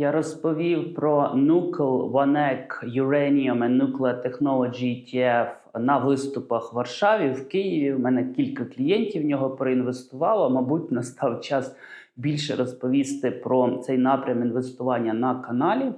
Я розповів про Nuclear Vanek Uranium and Nuclear Technology ETF на виступах в Варшаві, в Києві. У мене кілька клієнтів в нього проінвестувало. Мабуть, настав час більше розповісти про цей напрям інвестування на каналі.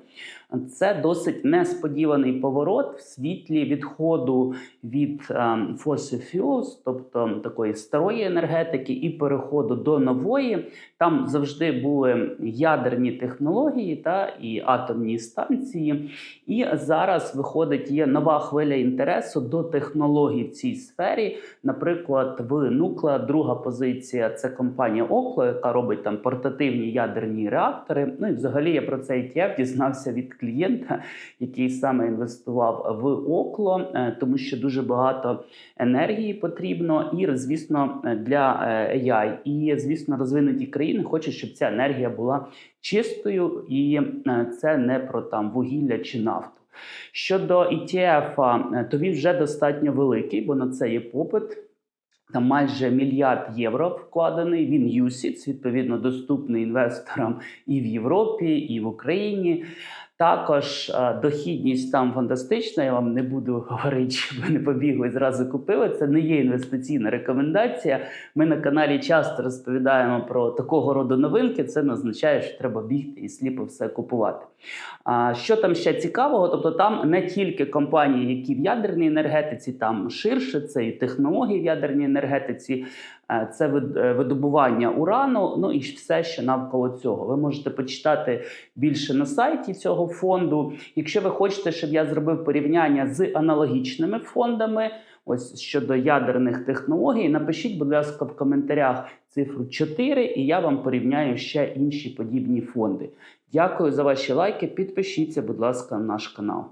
Це досить несподіваний поворот в світлі відходу від ем, fossil fuels, тобто такої старої енергетики, і переходу до нової. Там завжди були ядерні технології та і атомні станції. І зараз виходить є нова хвиля інтересу до технологій в цій сфері. Наприклад, в Нукла друга позиція це компанія Окло, яка робить там портативні ядерні реактори. Ну і взагалі я про цей ETF дізнався від клієнта, який саме інвестував в Окло, е, тому що дуже багато енергії потрібно, і звісно, для е, AI. І звісно, розвинуті країни хочуть, щоб ця енергія була чистою, і е, це не про там вугілля чи нафту. Щодо ETF, е, то він вже достатньо великий, бо на це є попит. Там майже мільярд євро вкладений. Він UCITS, відповідно доступний інвесторам і в Європі, і в Україні. Також е, дохідність там фантастична. Я вам не буду говорити, щоб ви не побігли зразу купили. Це не є інвестиційна рекомендація. Ми на каналі часто розповідаємо про такого роду новинки. Це не означає, що треба бігти і сліпо все купувати. А що там ще цікавого? Тобто, там не тільки компанії, які в ядерній енергетиці, там ширше це і технології в ядерній енергетиці, це е, видобування урану. Ну і все, що навколо цього. Ви можете почитати більше на сайті цього фонду. Якщо ви хочете, щоб я зробив порівняння з аналогічними фондами. Ось щодо ядерних технологій, напишіть, будь ласка, в коментарях цифру 4, і я вам порівняю ще інші подібні фонди. Дякую за ваші лайки. Підпишіться, будь ласка, на наш канал.